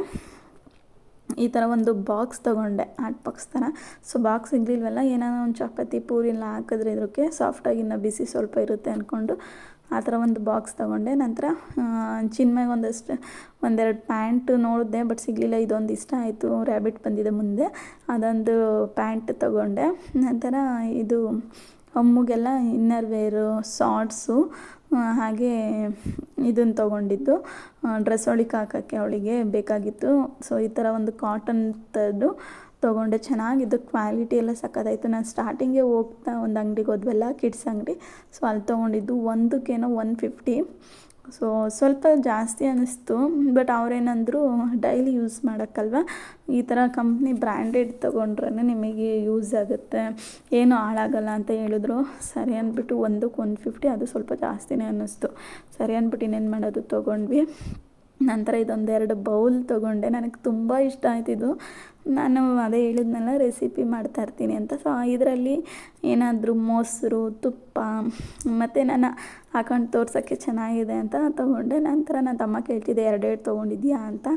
ಈ ಥರ ಒಂದು ಬಾಕ್ಸ್ ತೊಗೊಂಡೆ. ಆಟ್ ಬಾಕ್ಸ್ ಥರ. ಸೊ, ಬಾಕ್ಸ್ ಸಿಗಲಿಲ್ವಲ್ಲ ಏನಾರ ಒಂದು ಚಪಾತಿ ಪೂರಿ ಎಲ್ಲ ಹಾಕಿದ್ರೆ ಇದಕ್ಕೆ ಸಾಫ್ಟಾಗಿ ಇನ್ನೂ ಬಿಸಿ ಸ್ವಲ್ಪ ಇರುತ್ತೆ ಅಂದ್ಕೊಂಡು ಆ ಥರ ಒಂದು ಬಾಕ್ಸ್ ತೊಗೊಂಡೆ. ನಂತರ ಚಿನ್ಮಯ್ ಒಂದಷ್ಟು, ಒಂದೆರಡು ಪ್ಯಾಂಟ್ ನೋಡಿದೆ ಬಟ್ ಸಿಗಲಿಲ್ಲ. ಇದೊಂದು ಇಷ್ಟ ಆಯಿತು. ರ್ಯಾಬಿಟ್ ಬಂದಿದೆ ಮುಂದೆ. ಅದೊಂದು ಪ್ಯಾಂಟ್ ತೊಗೊಂಡೆ. ನಂತರ ಇದು ಅಮ್ಮಗೆಲ್ಲ ಇನ್ನರ್ ವೇರು ಸಾಟ್ಸು ಹಾಗೆ ಇದನ್ನು ತೊಗೊಂಡಿದ್ದು. ಡ್ರೆಸ್ ಹೊಳಿಕೆ ಹಾಕೋಕ್ಕೆ ಅವಳಿಗೆ ಬೇಕಾಗಿತ್ತು. ಸೊ ಈ ಥರ ಒಂದು ಕಾಟನ್ ಥರದ್ದು ತೊಗೊಂಡೆ. ಚೆನ್ನಾಗಿದ್ದು ಕ್ವಾಲಿಟಿ ಎಲ್ಲ ಸಕ್ಕತ್ತಾಯಿತು ನಾನು ಸ್ಟಾರ್ಟಿಂಗೇ ಹೋಗ್ತಾ ಒಂದು ಅಂಗಡಿಗೆ ಹೋದ್ವಲ್ಲ ಕಿಡ್ಸ್ ಅಂಗಡಿ. ಸೊ ಅಲ್ಲಿ ತೊಗೊಂಡಿದ್ದು ಒಂದಕ್ಕೇನೋ ಒನ್ ಫಿಫ್ಟಿ ಸೊ ಸ್ವಲ್ಪ ಜಾಸ್ತಿ ಅನ್ನಿಸ್ತು ಬಟ್ ಅವ್ರೇನಂದರು, ಡೈಲಿ ಯೂಸ್ ಮಾಡೋಕ್ಕಲ್ವ? ಈ ಥರ ಕಂಪ್ನಿ ಬ್ರ್ಯಾಂಡೆಡ್ ತೊಗೊಂಡ್ರೆ ನಿಮಗೆ ಯೂಸ್ ಆಗುತ್ತೆ. ಏನು ಹಾಳಾಗಲ್ಲ ಅಂತ ಹೇಳಿದ್ರು. ಸರಿ ಅಂದ್ಬಿಟ್ಟು ಒಂದಕ್ಕೆ ಒನ್ ಫಿಫ್ಟಿ ಅದು ಸ್ವಲ್ಪ ಜಾಸ್ತಿನೇ ಅನ್ನಿಸ್ತು ಸರಿ ಅಂದ್ಬಿಟ್ಟು ಇನ್ನೇನು ಮಾಡೋದು ತೊಗೊಂಡ್ವಿ. ನಂತರ ಇದೊಂದೆರಡು ಬೌಲ್ ತೊಗೊಂಡೆ. ನನಗೆ ತುಂಬ ಇಷ್ಟ ಆಯ್ತಿದ್ದು ನಾನು ಅದೇ ಹೇಳಿದ್ನಲ್ಲ, ರೆಸಿಪಿ ಮಾಡ್ತಾ ಇರ್ತೀನಿ ಅಂತ. ಸೊ ಇದರಲ್ಲಿ ಏನಾದರೂ ಮೊಸರು, ತುಪ್ಪ, ಮತ್ತು ನಾನು ಹಾಕೊಂಡು ತೋರ್ಸೋಕ್ಕೆ ಚೆನ್ನಾಗಿದೆ ಅಂತ ತೊಗೊಂಡೆ. ನಂತರ ನನ್ನ ತಮ್ಮ ಕೇಳ್ತಿದ್ದೆ ಎರಡೆರಡು ತೊಗೊಂಡಿದ್ಯಾ ಅಂತ?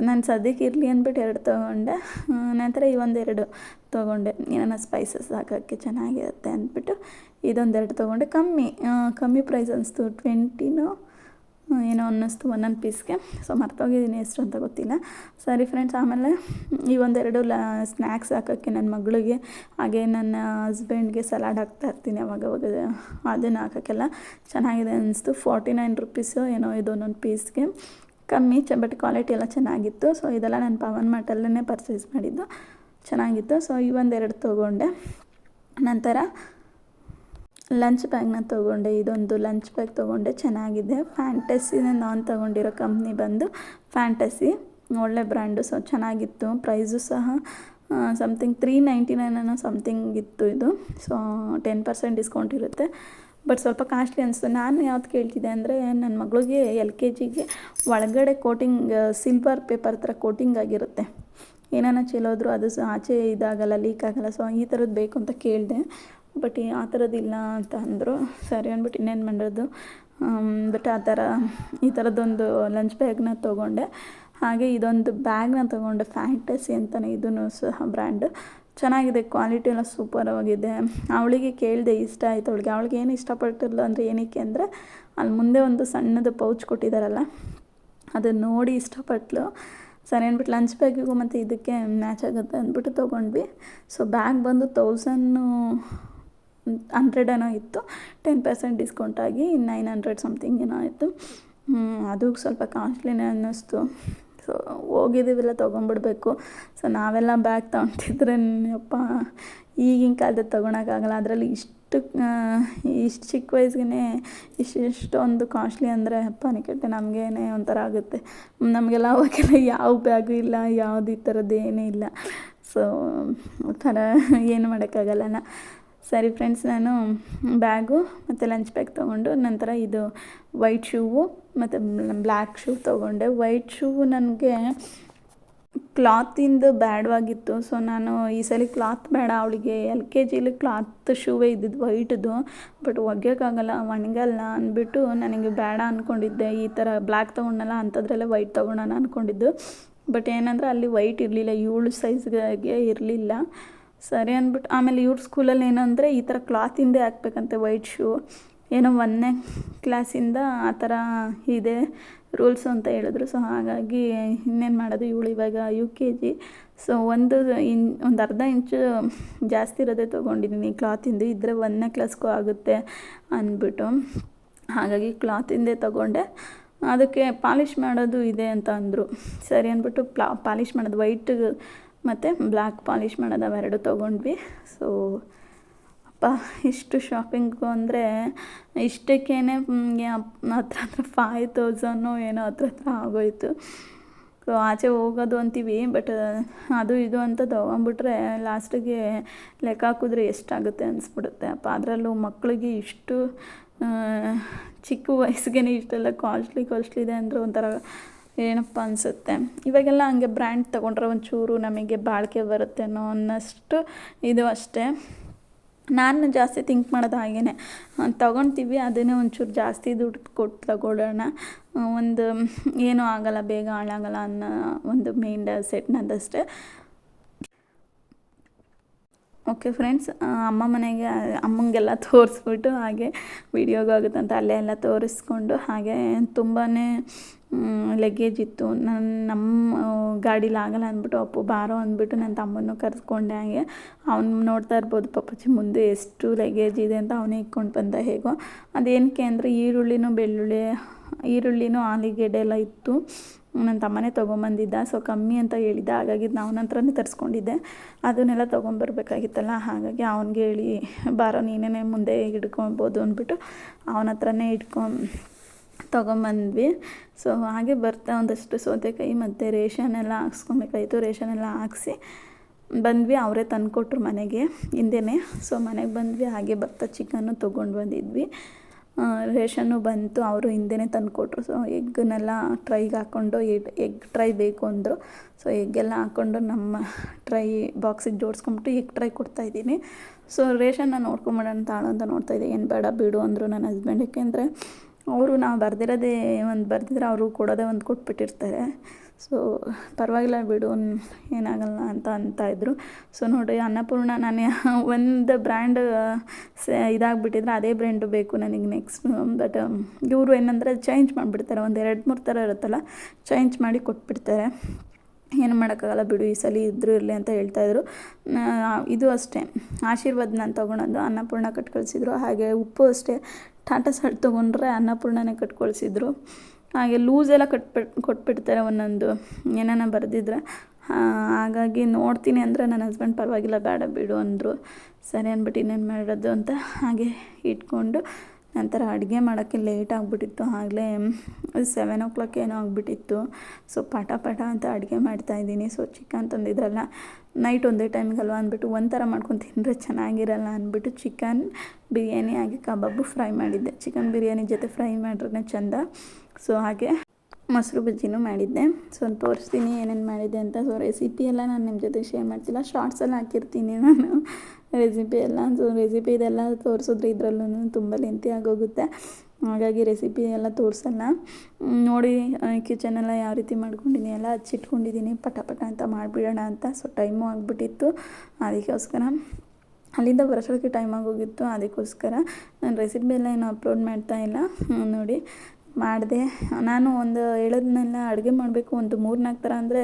ನಾನು ಸದ್ಯಕ್ಕೆ ಇರಲಿ ಅಂದ್ಬಿಟ್ಟು ಎರಡು ತೊಗೊಂಡೆ. ನಂತರ ಈ ಒಂದೆರಡು ತೊಗೊಂಡೆ. ಏನನ್ನ ಸ್ಪೈಸಸ್ ಹಾಕೋಕ್ಕೆ ಚೆನ್ನಾಗಿರುತ್ತೆ ಅಂದ್ಬಿಟ್ಟು ಇದೊಂದೆರಡು ತೊಗೊಂಡೆ. ಕಮ್ಮಿ ಕಮ್ಮಿ ಪ್ರೈಸ್ ಅನಿಸ್ತು. ಟ್ವೆಂಟಿನೋ ಏನೋ ಅನ್ನಿಸ್ತು ಒಂದೊಂದು ಪೀಸ್ಗೆ ಸೊ ಮರ್ತೋಗಿದ್ದೀನಿ ಎಷ್ಟು ಅಂತ ಗೊತ್ತಿಲ್ಲ. ಸರಿ ಫ್ರೆಂಡ್ಸ್ ಆಮೇಲೆ ಈ ಒಂದೆರಡು ಲ ಸ್ನ್ಯಾಕ್ಸ್ ಹಾಕೋಕ್ಕೆ ನನ್ನ ಮಗಳಿಗೆ, ಹಾಗೆ ನನ್ನ ಹಸ್ಬೆಂಡ್ಗೆ ಸಲಾಡ್ ಹಾಕ್ತಾ ಇರ್ತೀನಿ ಅವಾಗ ಅದನ್ನು ಹಾಕೋಕ್ಕೆಲ್ಲ ಚೆನ್ನಾಗಿದೆ ಅನ್ನಿಸ್ತು. ಫಾರ್ಟಿ ನೈನ್ ರುಪೀಸು ಏನೋ ಇದು ಒಂದೊಂದು ಪೀಸ್ಗೆ ಕಮ್ಮಿ, ಚ ಬಟ್ ಕ್ವಾಲಿಟಿ ಎಲ್ಲ ಚೆನ್ನಾಗಿತ್ತು. ಸೊ ಇದೆಲ್ಲ ನಾನು ಪವನ್ ಮಾರ್ಟಲ್ಲೇ ಪರ್ಚೇಸ್ ಮಾಡಿದ್ದು. ಚೆನ್ನಾಗಿತ್ತು. ಸೊ ಈ ಒಂದೆರಡು ತೊಗೊಂಡೆ. ನಂತರ ಲಂಚ್ ಬ್ಯಾಗ್ನ ತೊಗೊಂಡೆ, ಇದೊಂದು ಲಂಚ್ ಬ್ಯಾಗ್ ತೊಗೊಂಡೆ, ಚೆನ್ನಾಗಿದೆ. ಫ್ಯಾಂಟಸಿನ ನಾನು ತೊಗೊಂಡಿರೋ ಕಂಪ್ನಿ ಬಂದು ಫ್ಯಾಂಟಸಿ ಒಳ್ಳೆ ಬ್ರ್ಯಾಂಡು ಸೊ, ಚೆನ್ನಾಗಿತ್ತು. ಪ್ರೈಸು ಸಹ ಸಮಥಿಂಗ್ ತ್ರೀ ನೈಂಟಿ ನೈನ್ ಅನ್ನೋ ಸಮಥಿಂಗ್ ಇತ್ತು ಇದು. ಸೊ ಟೆನ್ ಪರ್ಸೆಂಟ್ ಡಿಸ್ಕೌಂಟ್ ಇರುತ್ತೆ. ಬಟ್ ಸ್ವಲ್ಪ ಕಾಸ್ಟ್ಲಿ ಅನಿಸ್ತು ನಾನು ಯಾವ್ದು ಕೇಳ್ತಿದ್ದೆ ಅಂದರೆ ನನ್ನ ಮಗಳಿಗೆ ಎಲ್ ಕೆ ಜಿಗೆ ಒಳಗಡೆ ಕೋಟಿಂಗ್ ಸಿಲ್ವರ್ ಪೇಪರ್ ಥರ ಕೋಟಿಂಗ್ ಆಗಿರುತ್ತೆ. ಏನಾನ ಚೆಲ್ಲೋದ್ರು ಅದು ಆಚೆ ಇದಾಗಲ್ಲ ಲೀಕ್ ಆಗಲ್ಲ. ಸೊ ಈ ಥರದ್ದು ಬೇಕು ಅಂತ ಕೇಳಿದೆ. ಬಟ್ ಆ ಥರದ್ದಿಲ್ಲ ಅಂತ ಅಂದರು. ಸರಿ ಅಂದ್ಬಿಟ್ಟು ಇನ್ನೇನು ಮಾಡೋದು? ಬಟ್ ಆ ಥರ ಈ ಥರದ್ದೊಂದು ಲಂಚ್ ಬ್ಯಾಗ್ನ ತೊಗೊಂಡೆ. ಹಾಗೆ ಇದೊಂದು ಬ್ಯಾಗ್ನ ತೊಗೊಂಡೆ ಫ್ಯಾಂಟಸಿ ಅಂತಲೇ ಇದೂ ಸಹ ಬ್ರ್ಯಾಂಡ್ ಚೆನ್ನಾಗಿದೆ ಕ್ವಾಲಿಟಿ ಎಲ್ಲ ಸೂಪರವಾಗಿದೆ ಅವಳಿಗೆ ಕೇಳಿದೆ ಇಷ್ಟ ಆಯಿತು. ಅವಳಿಗೆ ಅವಳಿಗೆ ಏನು ಇಷ್ಟಪಟ್ಟಿಲ್ಲ ಅಂದರೆ ಏನಕ್ಕೆ ಅಂದರೆ, ಅಲ್ಲಿ ಮುಂದೆ ಒಂದು ಸಣ್ಣದು ಪೌಚ್ ಕೊಟ್ಟಿದ್ದಾರಲ್ಲ ಅದನ್ನು ನೋಡಿ ಇಷ್ಟಪಟ್ಲು. ಸರಿ ಅಂದ್ಬಿಟ್ಟು ಲಂಚ್ ಬ್ಯಾಗಿಗೂ ಮತ್ತು ಇದಕ್ಕೆ ಮ್ಯಾಚ್ ಆಗುತ್ತೆ ಅಂದ್ಬಿಟ್ಟು ತೊಗೊಂಡ್ವಿ. ಸೊ ಬ್ಯಾಗ್ ಬಂದು ತೌಸನ್ನು ಹಂಡ್ರೆಡ್ ಏನೋ ಇತ್ತು. ಟೆನ್ ಪರ್ಸೆಂಟ್ ಡಿಸ್ಕೌಂಟ್ ಆಗಿ ನೈನ್ ಹಂಡ್ರೆಡ್ ಸಮಥಿಂಗ್ ಏನೋ ಆಯಿತು. ಅದು ಸ್ವಲ್ಪ ಕಾಸ್ಟ್ಲಿನೇ ಅನ್ನಿಸ್ತು. ಸೊ ಹೋಗಿದ್ದೀವೆಲ್ಲ ತೊಗೊಂಬಿಡ್ಬೇಕು ಸೊ ನಾವೆಲ್ಲ ಬ್ಯಾಗ್ ತೊಗೊತಿದ್ರೆ ಅಪ್ಪ ಈಗಿನ ಕಾಲದಲ್ಲಿ ತೊಗೊಳಕ್ಕಾಗಲ್ಲ ಅದರಲ್ಲಿ ಇಷ್ಟು ಇಷ್ಟು ಚಿಕ್ಕ ವಯಸ್ಸಿಗೆ ಇಷ್ಟೊಂದು ಕಾಸ್ಟ್ಲಿ ಅಂದರೆ ಅಪ್ಪ ನಿಕಟ್ಟೆ ನಮಗೇನೆ ಒಂಥರ ಆಗುತ್ತೆ. ನಮಗೆಲ್ಲ ಅವಾಗೆಲ್ಲ ಯಾವ ಬ್ಯಾಗು ಇಲ್ಲ, ಯಾವುದು ಈ ಥರದ್ದು ಏನೇ ಇಲ್ಲ. ಸೊ ಥರ ಏನು ಮಾಡೋಕ್ಕಾಗಲ್ಲ ಸರಿ ಫ್ರೆಂಡ್ಸ್, ನಾನು ಬ್ಯಾಗು ಮತ್ತು ಲಂಚ್ ಬ್ಯಾಗ್ ತೊಗೊಂಡು ನಂತರ ಇದು ವೈಟ್ ಶೂವು ಮತ್ತು ಬ್ಲ್ಯಾಕ್ ಶೂ ತೊಗೊಂಡೆ. ವೈಟ್ ಶೂ ನನಗೆ ಕ್ಲಾತಿಂದು ಬ್ಯಾಡವಾಗಿತ್ತು. ಸೊ, ನಾನು ಈ ಸಲ ಕ್ಲಾತ್ ಬೇಡ. ಅವಳಿಗೆ ಎಲ್ ಕೆ ಜಿಲಿ ಕ್ಲಾತ್ ಶೂವೇ ಇದ್ದಿದ್ದು ವೈಟ್ದು. ಬಟ್ ಒಗ್ಯೋಕ್ಕಾಗಲ್ಲ, ಒಣಗಲ್ಲ ಅಂದ್ಬಿಟ್ಟು ನನಗೆ ಬೇಡ ಅಂದ್ಕೊಂಡಿದ್ದೆ ಈ ಥರ ಬ್ಲ್ಯಾಕ್ ತೊಗೊಂಡಲ್ಲ ಅಂಥದ್ರಲ್ಲೇ ವೈಟ್ ತೊಗೊಳೋಣ ಅಂದ್ಕೊಂಡಿದ್ದು ಬಟ್ ಏನಂದ್ರೆ ಅಲ್ಲಿ ವೈಟ್ ಇರಲಿಲ್ಲ, ಏಳು ಸೈಜ್ಗೆ ಇರಲಿಲ್ಲ. ಸರಿ ಅಂದ್ಬಿಟ್ಟು, ಆಮೇಲೆ ಇವ್ರ ಸ್ಕೂಲಲ್ಲಿ ಏನಂದರೆ ಈ ಥರ ಕ್ಲಾತಿಂದೇ ಹಾಕ್ಬೇಕಂತೆ, ವೈಟ್ ಶೂ. ಏನೋ ಒಂದನೇ ಕ್ಲಾಸಿಂದ ಆ ಥರ ಇದೆ ರೂಲ್ಸು ಅಂತ ಹೇಳಿದ್ರು. ಸೊ ಹಾಗಾಗಿ ಇನ್ನೇನು ಮಾಡೋದು, ಇವಳು ಇವಾಗ ಯು ಕೆ ಜಿ ಸೊ ಒಂದು ಇನ್, ಒಂದು ಅರ್ಧ ಇಂಚು ಜಾಸ್ತಿ ಇರೋದೇ ತೊಗೊಂಡಿದ್ದೀನಿ ಕ್ಲಾತಿಂದು ಇದ್ದರೆ ಒಂದನೇ ಕ್ಲಾಸ್ಗೂ ಆಗುತ್ತೆ ಅಂದ್ಬಿಟ್ಟು. ಹಾಗಾಗಿ ಕ್ಲಾತಿಂದೇ ತೊಗೊಂಡೆ. ಅದಕ್ಕೆ ಪಾಲಿಷ್ ಮಾಡೋದು ಇದೆ ಅಂತ ಅಂದರು. ಸರಿ ಅಂದ್ಬಿಟ್ಟು, ಪ್ಲಾ ಪಾಲಿಷ್ ಮಾಡೋದು. ವೈಟ್ ಮತ್ತು ಬ್ಲ್ಯಾಕ್ ಪಾಲಿಷ್ ಮಾಡೋದು ಅವೆರಡು ತೊಗೊಂಡ್ವಿ. ಸೊ ಅಪ್ಪ, ಇಷ್ಟು ಶಾಪಿಂಗು ಅಂದರೆ ಇಷ್ಟಕ್ಕೇ ಹತ್ರ ಹತ್ರ ಫೈವ್ ತೌಸನ್ನು ಏನೋ ಹತ್ರ ಹತ್ರ ಆಗೋಯ್ತು. ಸೊ ಆಚೆ ಹೋಗೋದು ಅಂತೀವಿ ಬಟ್ ಅದು ಇದು ಅಂತ ತೊಗೊಂಬಿಟ್ರೆ ಲಾಸ್ಟಿಗೆ ಲೆಕ್ಕ ಹಾಕಿದ್ರೆ ಎಷ್ಟಾಗುತ್ತೆ ಅನಿಸ್ಬಿಡುತ್ತೆ. ಅಪ್ಪ, ಅದರಲ್ಲೂ ಮಕ್ಕಳಿಗೆ ಇಷ್ಟು ಚಿಕ್ಕ ವಯಸ್ಸಿಗೆ ಇಷ್ಟೆಲ್ಲ ಕಾಸ್ಟ್ಲಿ ಕಾಸ್ಟ್ಲಿ ಇದೆ ಅಂದರೆ ಒಂಥರ ಏನಪ್ಪ ಅನಿಸುತ್ತೆ? ಇವಾಗೆಲ್ಲ ಹಂಗೆ ಬ್ರ್ಯಾಂಡ್ ತೊಗೊಂಡ್ರೆ ಒಂಚೂರು ನಮಗೆ ಬಾಳಿಕೆ ಬರುತ್ತೆ ಅನ್ನೋ ಅನ್ನಷ್ಟು ಇದು ಅಷ್ಟೇ. ನಾನು ಜಾಸ್ತಿ ಥಿಂಕ್ ಮಾಡೋದು ಹಾಗೇ ತೊಗೊಳ್ತೀವಿ ಅದನ್ನೇ ಒಂಚೂರು ಜಾಸ್ತಿ ದುಡ್ಡು ಕೊಟ್ಟು ತಗೊಳ್ಳೋಣ. ಒಂದು, ಏನೂ ಆಗಲ್ಲ, ಬೇಗ ಹಾಳಾಗಲ್ಲ ಅನ್ನೋ ಒಂದು ಮೈಂಡ್ ಸೆಟ್ನದಷ್ಟೇ ಓಕೆ ಫ್ರೆಂಡ್ಸ್ ಅಮ್ಮ ಮನೆಗೆ, ಅಮ್ಮಂಗೆಲ್ಲ ತೋರಿಸ್ಬಿಟ್ಟು ಹಾಗೆ ವಿಡಿಯೋಗಾಗುತ್ತಂತ ಅಲ್ಲೇ ಎಲ್ಲ ತೋರಿಸ್ಕೊಂಡು ಹಾಗೆ ತುಂಬಾ ಲಗೇಜ್ ಇತ್ತು. ನನ್ನ ನಮ್ಮ ಗಾಡೀಲಿ ಆಗಲ್ಲ ಅಂದ್ಬಿಟ್ಟು ಅಪ್ಪು ಬಾರೋ ಅಂದ್ಬಿಟ್ಟು ನನ್ನ ತಮ್ಮನ್ನು ಕರೆಸ್ಕೊಂಡೆ ಹಾಗೆ. ಅವ್ನು ನೋಡ್ತಾ ಇರ್ಬೋದು ಪಾಪಚ್ಚಿ ಮುಂದೆ ಎಷ್ಟು ಲಗೇಜ್ ಇದೆ ಅಂತ ಅವನೇ ಇಟ್ಕೊಂಡು ಬಂದ ಹೇಗೋ. ಅದೇನಕ್ಕೆ ಅಂದರೆ ಈರುಳ್ಳಿನೂ, ಬೆಳ್ಳುಳ್ಳಿ, ಈರುಳ್ಳಿನೂ, ಆಲೂಗೆಡ್ಡೆ ಎಲ್ಲ ಇತ್ತು. ನನ್ನ ತಮ್ಮನೇ ತೊಗೊಂಬಂದಿದ್ದ. ಸೊ ಕಮ್ಮಿ ಅಂತ ಹೇಳಿದ್ದ. ಹಾಗಾಗಿ ನಾವು ಹತ್ರನೇ ತರಿಸ್ಕೊಂಡಿದ್ದೆ. ಅದನ್ನೆಲ್ಲ ತೊಗೊಂಬರ್ಬೇಕಾಗಿತ್ತಲ್ಲ. ಹಾಗಾಗಿ ಅವ್ನಿಗೆ ಹೇಳಿ, ಬಾರೋ ನೀನೇ ಮುಂದೆ ಹಿಡ್ಕೊಬೋದು ಅಂದ್ಬಿಟ್ಟು ಅವನ ಹತ್ರನೇ ಇಟ್ಕೊಂಡು ತೊಗೊಂಬಂದ್ವಿ. ಸೊ ಹಾಗೆ ಬರ್ತಾ ಒಂದಷ್ಟು ಸೌತೆಕಾಯಿ ಮತ್ತು ರೇಷನ್ ಎಲ್ಲ ಹಾಕ್ಸ್ಕೊಬೇಕಾಯಿತು ರೇಷನ್ ಎಲ್ಲ ಹಾಕ್ಸಿ ಬಂದ್ವಿ. ಅವರೇ ತಂದುಕೊಟ್ರು ಮನೆಗೆ ಹಿಂದೆನೇ. ಸೊ ಮನೆಗೆ ಬಂದ್ವಿ. ಹಾಗೆ ಬರ್ತಾ ಚಿಕನ್ನು ತೊಗೊಂಡು ಬಂದಿದ್ವಿ. ರೇಷನ್ನು ಬಂತು, ಅವರು ಹಿಂದೆನೇ ತಂದುಕೊಟ್ರು. ಸೊ ಎಗ್ನೆಲ್ಲ ಟ್ರೈಗೆ ಹಾಕ್ಕೊಂಡು ಎಗ್ ಟ್ರೈ ಬೇಕು ಅಂದರು. ಸೊ ಎಗ್ಗೆಲ್ಲ ಹಾಕ್ಕೊಂಡು ನಮ್ಮ ಟ್ರೈ ಬಾಕ್ಸಿಗೆ ಜೋಡಿಸ್ಕೊಂಬಿಟ್ಟು ಎಗ್ ಟ್ರೈ ಕೊಡ್ತಾಯಿದ್ದೀನಿ ಸೊ ರೇಷನ್ನ ನೋಡ್ಕೊಂಬಿಡೋಣ ತಾಳು ಅಂತ ನೋಡ್ತಾಯಿದ್ದೆ ಏನು ಬೇಡ ಬಿಡು ಅಂದರು ನನ್ನ ಹಸ್ಬೆಂಡ್ ಯಾಕೆಂದರೆ, ಅವರು ನಾವು ಬರ್ದಿರೋದೇ ಒಂದು, ಬರ್ದಿದ್ರೆ ಅವರು ಕೊಡೋದೇ ಒಂದು ಕೊಟ್ಬಿಟ್ಟಿರ್ತಾರೆ. ಸೊ ಪರವಾಗಿಲ್ಲ ಬಿಡು ಏನಾಗಲ್ಲ ಅಂತ ಅಂತ ಇದ್ದರು ಸೊ ನೋಡಿ, ಅನ್ನಪೂರ್ಣ ನಾನು ಒಂದು ಬ್ರ್ಯಾಂಡ್ ಸ, ಇದಾಗಿಬಿಟ್ಟಿದ್ರೆ ಅದೇ ಬ್ರ್ಯಾಂಡು ಬೇಕು ನನಗೆ ನೆಕ್ಸ್ಟ್ ಬಟ್ ಇವರು ಏನಂದರೆ ಚೇಂಜ್ ಮಾಡಿಬಿಡ್ತಾರೆ. ಒಂದು ಎರಡು ಮೂರು ಥರ ಇರುತ್ತಲ್ಲ ಚೇಂಜ್ ಮಾಡಿ ಕೊಟ್ಬಿಡ್ತಾರೆ. ಏನು ಮಾಡೋಕ್ಕಾಗಲ್ಲ ಬಿಡು, ಈ ಸಲ ಇದ್ದರೂ ಇರಲಿ ಅಂತ ಹೇಳ್ತಾಯಿದ್ರು ಇದು ಅಷ್ಟೇ. ಆಶೀರ್ವಾದ ನಾನು ತೊಗೊಳೋದು ಅನ್ನಪೂರ್ಣ ಕಟ್ಕೊಳ್ಸಿದ್ರು. ಹಾಗೆ ಉಪ್ಪು ಅಷ್ಟೇ. ಟಾಟಾ ಸಾಲ್ಟ್ ತೊಗೊಂಡ್ರೆ ಅನ್ನಪೂರ್ಣನೇ ಕಟ್ ಕಳಿಸಿದ್ರು ಹಾಗೆ ಲೂಸ್ ಎಲ್ಲ ಕಟ್ಬಿಟ್, ಕೊಟ್ಬಿಡ್ತಾರೆ ಒಂದೊಂದು. ಏನಾನ ಬರೆದಿದ್ರೆ. ಹಾಗಾಗಿ ನೋಡ್ತೀನಿ ಅಂದರೆ ನನ್ನ ಹಸ್ಬೆಂಡ್ ಪರವಾಗಿಲ್ಲ, ಬೇಡ ಬಿಡು ಅಂದರು. ಸರಿ ಅಂದ್ಬಿಟ್ಟು ಇನ್ನೇನು ಮಾಡೋದು ಅಂತ ಹಾಗೆ ಇಟ್ಕೊಂಡು ನಂತರ ಅಡುಗೆ ಮಾಡೋಕ್ಕೆ ಲೇಟ್ ಆಗಿಬಿಟ್ಟಿತ್ತು. ಆಗಲೇ ಸೆವೆನ್ ಓ ಕ್ಲಾಕ್ ಏನೋ ಆಗಿಬಿಟ್ಟಿತ್ತು. ಸೊ ಪಟ ಪಟ ಅಂತ ಅಡುಗೆ ಮಾಡ್ತಾಯಿದ್ದೀನಿ ಸೊ ಚಿಕನ್ ತಂದಿದ್ರಲ್ಲ ನೈಟ್ ಒಂದೇ ಟೈಮ್ಗಲ್ವ ಅಂದ್ಬಿಟ್ಟು ಒಂಥರ ಮಾಡ್ಕೊಂಡು ತಿಂದರೆ ಚೆನ್ನಾಗಿರಲ್ಲ ಅಂದ್ಬಿಟ್ಟು ಚಿಕನ್ ಬಿರಿಯಾನಿ ಹಾಗೆ ಕಬಾಬು ಫ್ರೈ ಮಾಡಿದ್ದೆ. ಚಿಕನ್ ಬಿರಿಯಾನಿ ಜೊತೆ ಫ್ರೈ ಮಾಡ್ರೆ ಚೆಂದ. ಸೊ ಹಾಗೆ ಮೊಸರು ಬಜ್ಜಿನೂ ಮಾಡಿದ್ದೆ. ಸೊ ತೋರಿಸ್ತೀನಿ ಏನೇನು ಮಾಡಿದ್ದೆ ಅಂತ. ಸೊ ರೆಸಿಪಿ ಎಲ್ಲ ನಾನು ನಿಮ್ಮ ಜೊತೆ ಶೇರ್ ಮಾಡ್ತಿಲ್ಲ. ಶಾರ್ಟ್ಸಲ್ಲಿ ಹಾಕಿರ್ತೀನಿ ನಾನು. ರೆಸಿಪಿ ಎಲ್ಲ. ಸೊ ರೆಸಿಪಿ ಇದೆಲ್ಲ ತೋರಿಸಿದ್ರೆ ಇದರಲ್ಲೂ ತುಂಬ ಲೆಂತಿ ಆಗೋಗುತ್ತೆ. ಹಾಗಾಗಿ ರೆಸಿಪಿ ಎಲ್ಲ ತೋರಿಸಲ್ಲ. ನೋಡಿ ನೋಡಿ ಕಿಚನೆಲ್ಲ ಯಾವ ರೀತಿ ಮಾಡ್ಕೊಂಡಿನಿ ಎಲ್ಲ ಹಚ್ಚಿಟ್ಕೊಂಡಿದ್ದೀನಿ ಪಟ ಪಟ ಅಂತ ಮಾಡಿಬಿಡೋಣ ಅಂತ. ಸೊ ಟೈಮು ಆಗಿಬಿಟ್ಟಿತ್ತು. ಅದಕ್ಕೋಸ್ಕರ ಅಲ್ಲಿಂದ ಬರೋಸೋಕ್ಕೆ ಟೈಮ್ ಆಗೋಗಿತ್ತು. ಅದಕ್ಕೋಸ್ಕರ ನಾನು ರೆಸಿಪಿ ಎಲ್ಲ ಏನು ಅಪ್ಲೋಡ್ ಮಾಡ್ತಾ ಇಲ್ಲ. ನೋಡಿ. ಮಾಡಿದೆ. ನಾನು ಒಂದು ಹೇಳೋದನ್ನೆಲ್ಲ ಅಡುಗೆ ಮಾಡಬೇಕು ಒಂದು ಮೂರು ನಾಲ್ಕು ಥರ ಅಂದರೆ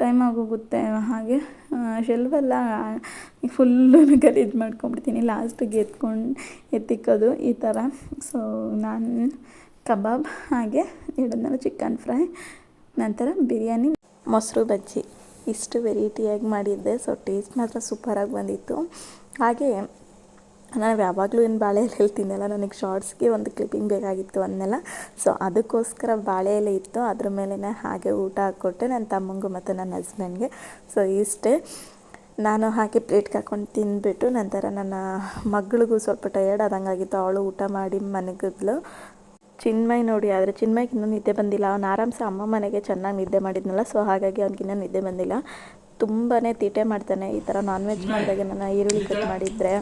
ಟೈಮ್ ಆಗೋಗುತ್ತೆ ಹಾಗೆ. ಶೆಲ್ವೆಲ್ಲ ಫುಲ್ಲು ಗಲೀಜು ಮಾಡ್ಕೊಂಬಿಡ್ತೀನಿ. ಲಾಸ್ಟಿಗೆ ಎತ್ಕೊಂಡು ಎತ್ತಿಕ್ಕೋದು ಈ ಥರ. ಸೊ ನಾನು ಕಬಾಬ್ ಹಾಗೆ ಹೇಳಿದ್ನಲ್ಲ ಚಿಕನ್ ಫ್ರೈ ನಂತರ ಬಿರಿಯಾನಿ, ಮೊಸರು ಬಜ್ಜಿ. ಇಷ್ಟು ವೆರೈಟಿಯಾಗಿ ಮಾಡಿದ್ದೆ. ಸೊ ಟೇಸ್ಟ್ ಮಾತ್ರ ಸೂಪರಾಗಿ ಬಂದಿತ್ತು. ಹಾಗೆ ನಾನು ಯಾವಾಗಲೂ ಏನು ಬಾಳೆ ಎಲೆ ತಿನ್ನಲ್ಲ ನನಗೆ ಶಾರ್ಟ್ಸ್ಗೆ ಒಂದು ಕ್ಲಿಪ್ಪಿಂಗ್ ಬೇಕಾಗಿತ್ತು ಅಂದೆಲ್ಲ ಸೊ ಅದಕ್ಕೋಸ್ಕರ ಬಾಳೆ ಎಲೆ ಇತ್ತು. ಅದ್ರ ಮೇಲೇ ಹಾಗೆ ಊಟ ಹಾಕ್ಕೊಟ್ಟೆ ನನ್ನ ತಮ್ಮಂಗೂ ಮತ್ತು ನನ್ನ ಹಸ್ಬೆಂಡ್ಗೆ ಸೊ ಇಷ್ಟೇ. ನಾನು ಹಾಗೆ ಪ್ಲೇಟ್ ಹಾಕ್ಕೊಂಡು ತಿಂದ್ಬಿಟ್ಟು ನಂತರ ನನ್ನ ಮಗಳಿಗೂ ಸ್ವಲ್ಪ ಟಯರ್ಡ್ ಆದಂಗಾಗಿತ್ತು. ಅವಳು ಊಟ ಮಾಡಿ ಮನೆಗಿದ್ಲು. ಚಿನ್ಮಯ್ ನೋಡಿ, ಆದರೆ ಚಿನ್ಮಯ್ಗೆ ಇನ್ನೂ ನಿದ್ದೆ ಬಂದಿಲ್ಲ. ಅವ್ನು ಆರಾಮ್ಸೆ ಅಮ್ಮ ಮನೆಗೆ ಚೆನ್ನಾಗಿ ನಿದ್ದೆ ಮಾಡಿದ್ನಲ್ಲ. ಸೊ ಹಾಗಾಗಿ ಅವ್ನಿಗಿನ್ನೂ ನಿದ್ದೆ ಬಂದಿಲ್ಲ. ತುಂಬಾ ತೀಟೆ ಮಾಡ್ತಾನೆ. ಈ ಥರ ನಾನ್ ವೆಜ್ ಮಾಡಿದಾಗ ನಾನು ಈರುಳ್ಳಿ ಕಟ್ ಮಾಡಿದರೆ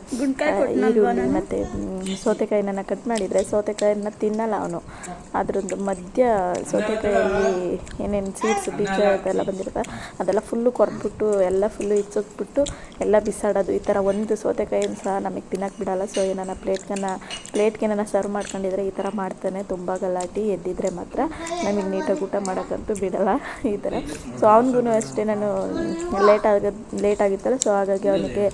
ಈರುಳ್ಳಿ ಮತ್ತು ಸೌತೆಕಾಯಿನ ಕಟ್ ಮಾಡಿದರೆ ಸೌತೆಕಾಯಿನ ತಿನ್ನಲ್ಲ ಅವನು. ಅದ್ರದ್ದು ಮಧ್ಯ ಸೌತೆಕಾಯಲ್ಲಿ ಏನೇನು ಸೀಡ್ಸ್ ಬೀಜ ಅದೆಲ್ಲ ಬಂದಿರುತ್ತೆ ಅದೆಲ್ಲ ಫುಲ್ಲು ಕೊರ್ದ್ಬಿಟ್ಟು ಎಲ್ಲ ಫುಲ್ಲು ಇಚ್ಚೋದ್ಬಿಟ್ಟು ಎಲ್ಲ ಬಿಸಾಡೋದು. ಈ ಥರ ಒಂದು ಸೌತೆಕಾಯಿನ ಸಹ ನಮಗೆ ತಿನ್ನಕ್ಕೆ ಬಿಡಲ್ಲ. ಸೊ ಏನಾನ ಪ್ಲೇಟ್ಗನ್ನ ಪ್ಲೇಟ್ಗೆ ನನ್ನ ಸರ್ವ್ ಮಾಡ್ಕೊಂಡಿದ್ರೆ ಈ ಥರ ಮಾಡ್ತಾನೆ. ತುಂಬ ಗಲಾಟೆ ಎದ್ದಿದ್ರೆ ಮಾತ್ರ ನಮಗೆ ನೀಟಾಗಿ ಊಟ ಮಾಡೋಕ್ಕಂತೂ ಬಿಡಲ್ಲ ಈ ಥರ ಸೊ ಅವನಿಗೂ ಅಷ್ಟೇ ನಾನು ಲೇಟ್ ಆಗ ಲೇಟ್ ಆಗಿತ್ತಲ್ಲ ಸೊ ಹಾಗಾಗಿ ಅವನಿಗೆ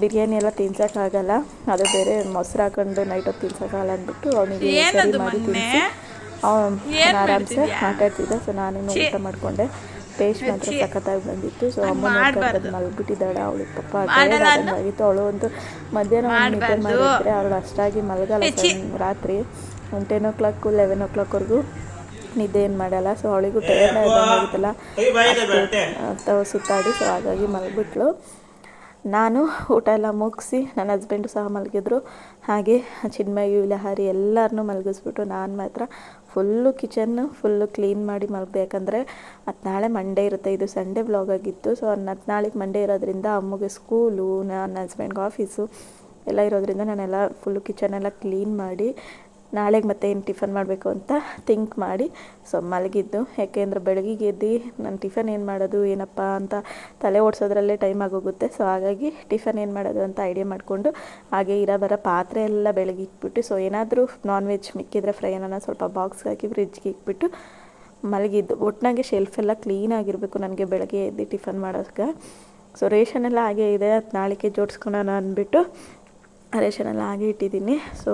ಬಿರಿಯಾನಿ ಎಲ್ಲ ತಿನ್ಸೋಕ್ಕಾಗಲ್ಲ. ಅದು ಬೇರೆ ಮೊಸರು ಹಾಕೊಂಡು ನೈಟ್ ಹೊತ್ತು ತಿನ್ಸೋಕ್ಕಾಗಲ್ಲ ಅಂದ್ಬಿಟ್ಟು ಅವನಿಗೆ ಸರಿ ಮಾಡಿ ತಿನ್ನಿಸಿ ಅವನು ಆರಾಮ್ಸೆ ಮಾತಾಡ್ತಿದ್ದೆ ಸೊ ನಾನೇನು ಊಟ ಮಾಡಿಕೊಂಡೆ. ಟೇಸ್ಟ್ ಮಾತ್ರ ಸಖತ್ತಾಗಿ ಬಂದಿತ್ತು ಸೊ ಅಮ್ಮ ನೋಡ್ಕೊಂಡು ಮಲ್ಬಿಟ್ಟಿದ್ದಾಳೆ ಅವಳು. ಪಾಪ ಆಗಿತ್ತು. ಅವಳು ಒಂದು ಮಧ್ಯಾಹ್ನ ಒಂದು ನಿದ್ದೆ ಮಾಡಿದ್ರೆ ಅವಳು ಅಷ್ಟಾಗಿ ಮಲಗಲ್ಲ ರಾತ್ರಿ. ಒಂದು ಟೆನ್ ಓ ಕ್ಲಾಕು ಲೆವೆನ್ ಓ ಕ್ಲಾಕ್ವರೆಗೂ ನಿದ್ದೆ ಏನು ಮಾಡಲ್ಲ ಸೊ ಅವಳಿಗೂ ಟೈರ್ಡ್ ಆಗಿತ್ತಲ್ಲ ಅಥವಾ ಸುತ್ತಾಡಿ ಸೊ ಹಾಗಾಗಿ ಮಲಗಿಬಿಟ್ಲು. ನಾನು ಊಟ ಎಲ್ಲ ಮುಗಿಸಿ ನನ್ನ ಹಸ್ಬೆಂಡು ಸಹ ಮಲಗಿದ್ರು. ಹಾಗೆ ಚಿನ್ಮಯ ಲಹರಿ ಎಲ್ಲರನ್ನೂ ಮಲಗಿಸ್ಬಿಟ್ಟು ನಾನು ಮಾತ್ರ ಫುಲ್ಲು ಕಿಚನ್ನು ಫುಲ್ಲು ಕ್ಲೀನ್ ಮಾಡಿ ಮಲಗಿದೆ ಯಾಕಂದರೆ ಅದು ನಾಳೆ ಮಂಡೇ ಇರುತ್ತೆ. ಇದು ಸಂಡೇ ಬ್ಲಾಗ್ ಆಗಿತ್ತು. ಸೊ ಹತ್ತು ನಾಳೆಗೆ ಮಂಡೇ ಇರೋದ್ರಿಂದ ಅಮ್ಮಗೆ ಸ್ಕೂಲು ನನ್ನ ಹಸ್ಬೆಂಡ್ಗೆ ಆಫೀಸು ಎಲ್ಲ ಇರೋದ್ರಿಂದ ನಾನೆಲ್ಲ ಫುಲ್ಲು ಕಿಚನೆಲ್ಲ ಕ್ಲೀನ್ ಮಾಡಿ ನಾಳೆಗೆ ಮತ್ತೆ ಏನು ಟಿಫನ್ ಮಾಡಬೇಕು ಅಂತ ಥಿಂಕ್ ಮಾಡಿ. ಸೊ ಮಲಗಿದ್ದು. ಯಾಕೆಂದ್ರೆ ಬೆಳಗಿಗೆ ಎದ್ದು ನಾನು ಟಿಫನ್ ಏನು ಮಾಡೋದು, ಏನಪ್ಪ ಅಂತ ತಲೆ ಓಡಿಸೋದ್ರಲ್ಲೇ ಟೈಮ್ ಆಗೋಗುತ್ತೆ. ಸೊ ಹಾಗಾಗಿ ಟಿಫನ್ ಏನು ಮಾಡೋದು ಅಂತ ಐಡಿಯಾ ಮಾಡಿಕೊಂಡು ಹಾಗೆ ಇರೋ ಬರೋ ಪಾತ್ರೆ ಎಲ್ಲ ಬೆಳಗ್ಗೆ ಇಟ್ಬಿಟ್ಟು ಸೊ ಏನಾದರೂ ನಾನ್ ವೆಜ್ ಮಿಕ್ಕಿದ್ರೆ ಫ್ರೈ ಏನಾನ ಸ್ವಲ್ಪ ಬಾಕ್ಸ್ಗೆ ಹಾಕಿ ಫ್ರಿಜ್ಗೆ ಇಟ್ಬಿಟ್ಟು ಮಲಗಿದ್ದು. ಒಟ್ಟಿನಾಗೆ ಶೆಲ್ಫ್ ಎಲ್ಲ ಕ್ಲೀನಾಗಿರಬೇಕು ನನಗೆ ಬೆಳಗ್ಗೆ ಎದ್ದು ಟಿಫನ್ ಮಾಡೋಕ್ಕೆ ಸೊ ರೇಷನ್ ಎಲ್ಲ ಹಾಗೆ ಇದೆ. ಅದು ನಾಳೆಗೆ ಜೋಡಿಸ್ಕೊಳೋಣ ಅಂದ್ಬಿಟ್ಟು ರೇಷನ್ ಎಲ್ಲ ಹಾಗೆ ಇಟ್ಟಿದ್ದೀನಿ. ಸೊ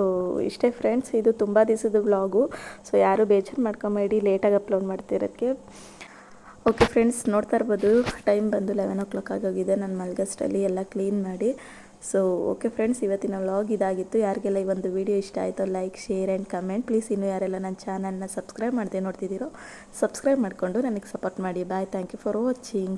ಇಷ್ಟೇ ಫ್ರೆಂಡ್ಸ್ ಇದು ತುಂಬ ದಿವಸದ ವ್ಲಾಗು ಸೊ ಯಾರು ಬೇಜಾರು ಮಾಡ್ಕೊಂಬೇಡಿ ಲೇಟಾಗಿ ಅಪ್ಲೋಡ್ ಮಾಡ್ತಿರೋದಕ್ಕೆ ಓಕೆ ಫ್ರೆಂಡ್ಸ್ ನೋಡ್ತಾ ಇರ್ಬೋದು ಟೈಮ್ ಬಂದು ಲೆವೆನ್ ಓ ಕ್ಲಾಕ್ ಆಗೋಗಿದೆ ನಾನು ಮಲ್ಗಸ್ಟಲ್ಲಿ ಎಲ್ಲ ಕ್ಲೀನ್ ಮಾಡಿ. ಸೊ ಓಕೆ ಫ್ರೆಂಡ್ಸ್ ಇವತ್ತಿನ ವ್ಲಾಗ್ ಇದಾಗಿತ್ತು. ಯಾರಿಗೆಲ್ಲ ಈ ಒಂದು ವಿಡಿಯೋ ಇಷ್ಟ ಆಯಿತು like share and comment please ಇನ್ನೂ ಯಾರೆಲ್ಲ ನನ್ನ ಚಾನಲ್ನ ಸಬ್ಸ್ಕ್ರೈಬ್ ಮಾಡದೆ ನೋಡ್ತಿದ್ದೀರೋ ಸಬ್ಸ್ಕ್ರೈಬ್ ಮಾಡಿಕೊಂಡು ನನಗೆ ಸಪೋರ್ಟ್ ಮಾಡಿ. Bye thank you for watching